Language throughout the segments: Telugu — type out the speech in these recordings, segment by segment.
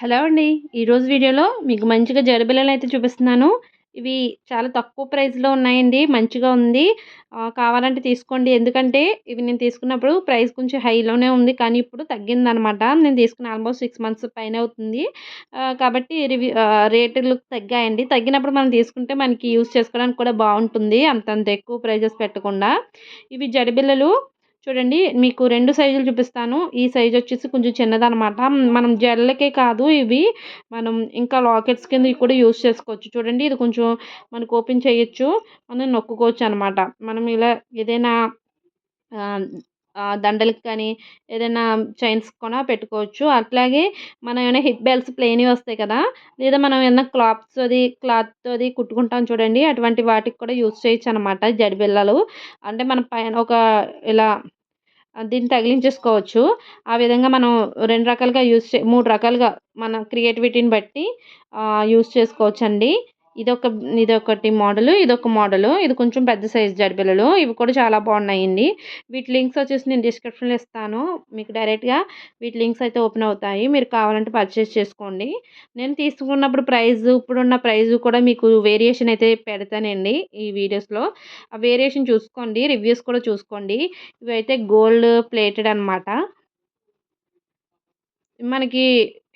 హలో అండి. ఈరోజు వీడియోలో మీకు మంచిగా జడబిల్లలు అయితే చూపిస్తున్నాను. ఇవి చాలా తక్కువ ప్రైస్లో ఉన్నాయండి. మంచిగా ఉంది. కావాలంటే తీసుకోండి. ఎందుకంటే ఇవి నేను తీసుకున్నప్పుడు ప్రైస్ కొంచెం హైలోనే ఉంది. కానీ ఇప్పుడు తగ్గిందనమాట. నేను తీసుకున్న ఆల్మోస్ట్ సిక్స్ మంత్స్ పైన అవుతుంది. కాబట్టి రివ్యూ రేట్లు తగ్గాయండి. తగ్గినప్పుడు మనం తీసుకుంటే మనకి యూస్ చేసుకోవడానికి కూడా బాగుంటుంది. అంతంత ఎక్కువ ప్రైజెస్ పెట్టకుండా. ఇవి జడబిల్లలు చూడండి మీకు రెండు సైజులు చూపిస్తాను. ఈ సైజ్ వచ్చేసి కొంచెం చిన్నదనమాట. మనం జడలకే కాదు ఇవి మనం ఇంకా లాకెట్స్ కింద కూడా యూస్ చేసుకోవచ్చు. చూడండి ఇది కొంచెం మనకు ఓపెన్ చేయొచ్చు మనం నొక్కుకోవచ్చు అనమాట మనం ఇలా ఏదైనా దండలకి కానీ ఏదైనా చైన్స్ కూడా పెట్టుకోవచ్చు. అట్లాగే మనం ఏమైనా హిప్ బెల్ట్స్ ప్లెయిన్వి వస్తాయి కదా లేదా మనం ఏమైనా క్లాత్స్ అది క్లాత్తో అది కుట్టుకుంటాం చూడండి అటువంటి వాటికి కూడా యూజ్ చేయొచ్చు అనమాట జడి బిళ్ళలు అంటే మన పైన ఒక ఇలా దీన్ని తగిలించేసుకోవచ్చు. ఆ విధంగా మనం రెండు రకాలుగా యూజ్ చే మూడు రకాలుగా మన క్రియేటివిటీని బట్టి యూజ్ చేసుకోవచ్చు అండి ఇదొక ఇదొకటి మోడలు ఇదొక మోడలు. ఇది కొంచెం పెద్ద సైజ్ జడిపిల్లలు ఇవి కూడా చాలా బాగున్నాయండి. వీటి లింక్స్ వచ్చేసి నేను డిస్క్రిప్షన్లో ఇస్తాను. మీకు డైరెక్ట్గా వీటి లింక్స్ అయితే ఓపెన్ అవుతాయి. మీరు కావాలంటే పర్చేస్ చేసుకోండి. నేను తీసుకున్నప్పుడు ప్రైస్ ఇప్పుడున్న ప్రైస్ కూడా మీకు వేరియేషన్ అయితే పెడతానండి ఈ వీడియోస్లో. ఆ వేరియేషన్ చూసుకోండి రివ్యూస్ కూడా చూసుకోండి. ఇవి అయితే గోల్డ్ ప్లేటెడ్ అనమాట మనకి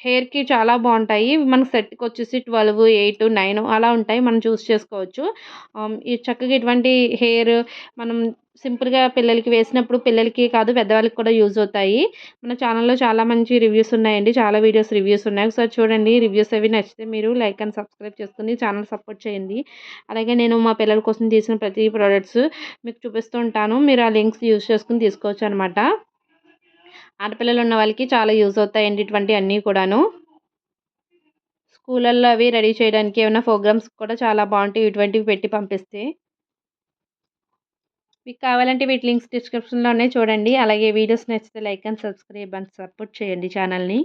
హెయిర్కి చాలా బాగుంటాయి. మనకి సెట్కి వచ్చేసి ట్వెల్వ్ ఎయిట్ నైన్ అలా ఉంటాయి. మనం చూస్ చేసుకోవచ్చు. ఈ చక్కగా ఇటువంటి హెయిర్ మనం సింపుల్గా పిల్లలకి వేసినప్పుడు పిల్లలకి కాదు పెద్దవాళ్ళకి కూడా యూజ్ అవుతాయి. మన ఛానల్లో చాలా మంచి రివ్యూస్ ఉన్నాయండి. చాలా వీడియోస్ రివ్యూస్ ఉన్నాయి. ఒకసారి చూడండి. రివ్యూస్ అవి నచ్చితే మీరు లైక్ అండ్ సబ్స్క్రైబ్ చేసుకుని ఛానల్ సపోర్ట్ చేయండి. అలాగే నేను మా పిల్లల కోసం తీసిన ప్రతి ప్రోడక్ట్స్ మీకు చూపిస్తూ ఉంటాను. మీరు ఆ లింక్స్ యూజ్ చేసుకుని తీసుకోవచ్చు అనమాట ఆడపిల్లలు ఉన్న వాళ్ళకి చాలా యూజ్ అవుతాయండి ఇటువంటి అన్నీ కూడాను. స్కూళ్ళల్లో అవి రెడీ చేయడానికి ఏమైనా ప్రోగ్రామ్స్ కూడా చాలా బాగుంటాయి ఇటువంటివి పెట్టి పంపిస్తే. మీకు కావాలంటే వీటి లింక్స్ డిస్క్రిప్షన్లో ఉన్నాయి చూడండి. అలాగే వీడియోస్ నచ్చితే like and subscribe and support చేయండి ఛానల్ని.